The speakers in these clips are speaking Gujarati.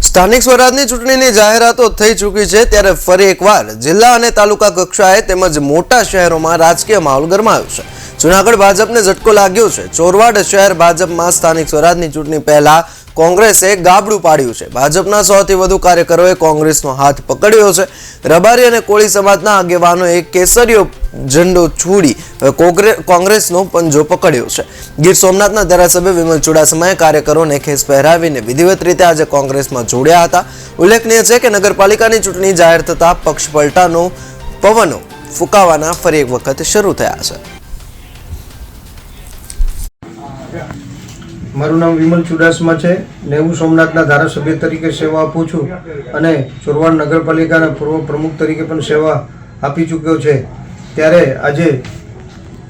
સ્થાનિક સ્વરાજની ચૂંટણીની જાહેરાતો થઈ ચૂકી છે ત્યારે ફરી એકવાર જિલ્લા અને તાલુકા કક્ષાએ તેમજ મોટા શહેરોમાં રાજકીય માહોલ ગરમાયો છે. જુનાગઢ ભાજપને ઝટકો લાગ્યો છે. ચોરવાડ શહેર ભાજપમાં સ્થાનિક સ્વરાજની ચૂંટણી પહેલા કોંગ્રેસે ગાબડું પાડ્યું છે. ભાજપના સૌથી વધુ કાર્યકરોએ કોંગ્રેસનો હાથ પકડ્યો છે. રબારી અને કોળી સમાજના આગેવાનોએ કેસરીયો ઝંડો છોડી કોંગ્રેસનો પંજો પકડ્યો છે. ગીર સોમનાથના ધારાસભ્ય વિમલ ચુડાસમાએ કાર્યકરોને ખેસ પહેરાવીને વિધિવત રીતે આજે કોંગ્રેસમાં જોડ્યા હતા. ઉલ્લેખનીય છે કે નગરપાલિકાની ચૂંટણી જાહેર થતાં પક્ષ પલટાનો પવનો ફૂંકાવાના ફરી એક વખત શરૂ થયા છે. મારું નામ વિમલ ચુડાસમા છે ને હું સોમનાથના ધારાસભ્ય તરીકે સેવા આપું છું અને ચોરવાડ નગરપાલિકાના પૂર્વ પ્રમુખ તરીકે પણ સેવા આપી ચૂક્યો છે. ત્યારે આજે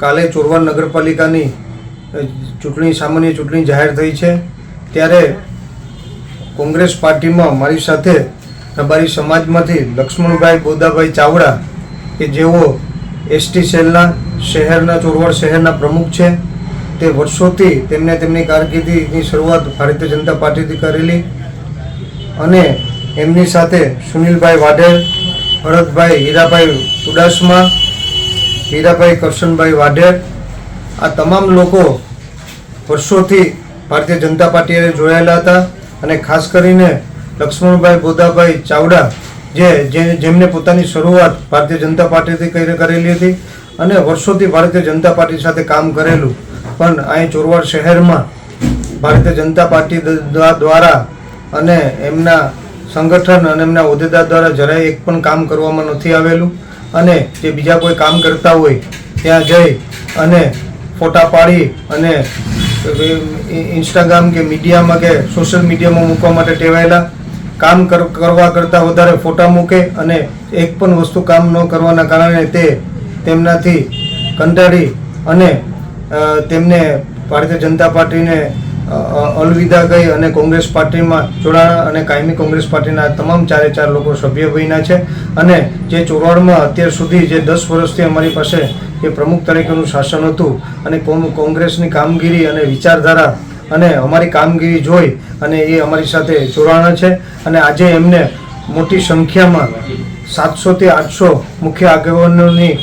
કાલે ચોરવાડ નગરપાલિકાની ચૂંટણી, સામાન્ય ચૂંટણી જાહેર થઈ છે. ત્યારે કોંગ્રેસ પાર્ટીમાં મારી સાથે રબારી સમાજમાંથી લક્ષ્મણભાઈ બોદાભાઈ ચાવડા, કે જેઓ એસટી સેલના શહેરના, ચોરવાડ શહેરના પ્રમુખ છે. તે વર્ષોથી તેમને તેમની કારકિર્દીની શરૂઆત ભારતીય જનતા પાર્ટીથી કરેલી અને એમની સાથે સુનિલભાઈ વાઢેર, ભરતભાઈ હીરાભાઈ ઉડાસમા, હીરાભાઈ કરશનભાઈ વાઢેર, આ તમામ લોકો વર્ષોથી ભારતીય જનતા પાર્ટીએ જોડાયેલા હતા અને ખાસ કરીને લક્ષ્મણભાઈ બોધાભાઈ ચાવડા જે જેમને પોતાની શરૂઆત ભારતીય જનતા પાર્ટીથી કરી- કરેલી હતી અને વર્ષોથી ભારતીય જનતા પાર્ટી સાથે કામ કરેલું. પણ અહીં ચોરવાડ શહેરમાં ભારતીય જનતા પાર્ટી દ્વારા અને એમના સંગઠન અને એમના હોદ્દેદાર દ્વારા જરાય એક પણ કામ કરવામાં નથી આવેલું. અને જે બીજા કોઈ કામ કરતા હોય, ત્યાં જઈ અને ફોટા પાડી અને ઇન્સ્ટાગ્રામ કે મીડિયામાં કે સોશિયલ મીડિયામાં મૂકવા માટે ટેવાયેલા. કામ કરવા કરતાં વધારે ફોટા મૂકે અને એક પણ વસ્તુ કામ ન કરવાના કારણે તે તેમનાથી કંટાળી અને તેમને ભારતીય જનતા પાર્ટીને અલવિદા કહી અને કોંગ્રેસ પાર્ટીમાં જોડાણા અને કાયમી કોંગ્રેસ પાર્ટીના તમામ ચારે ચાર લોકો સભ્ય બન્યા છે. અને જે ચોરવાડમાં અત્યાર સુધી જે દસ વર્ષથી અમારી પાસે જે પ્રમુખ તરીકેનું શાસન હતું અને કોંગ્રેસની કામગીરી અને વિચારધારા અને અમારી કામગીરી જોઈ અને એ અમારી સાથે જોડાણા છે. અને આજે એમને મોટી સંખ્યામાં સાતસોથી આઠસો મુખ્ય આગેવાનોની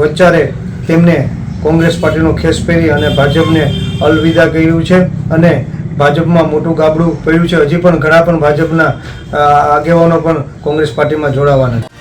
વચ્ચારે તેમને કોંગ્રેસ પાર્ટીનો ખેસ પહેરી અને ભાજપને અલવિદા કર્યું છે અને ભાજપમાં મોટું ગાબડું પડ્યું છે. હજી પણ ઘણા પણ ભાજપના આગેવાનો પણ કોંગ્રેસ પાર્ટીમાં જોડાવાના છે.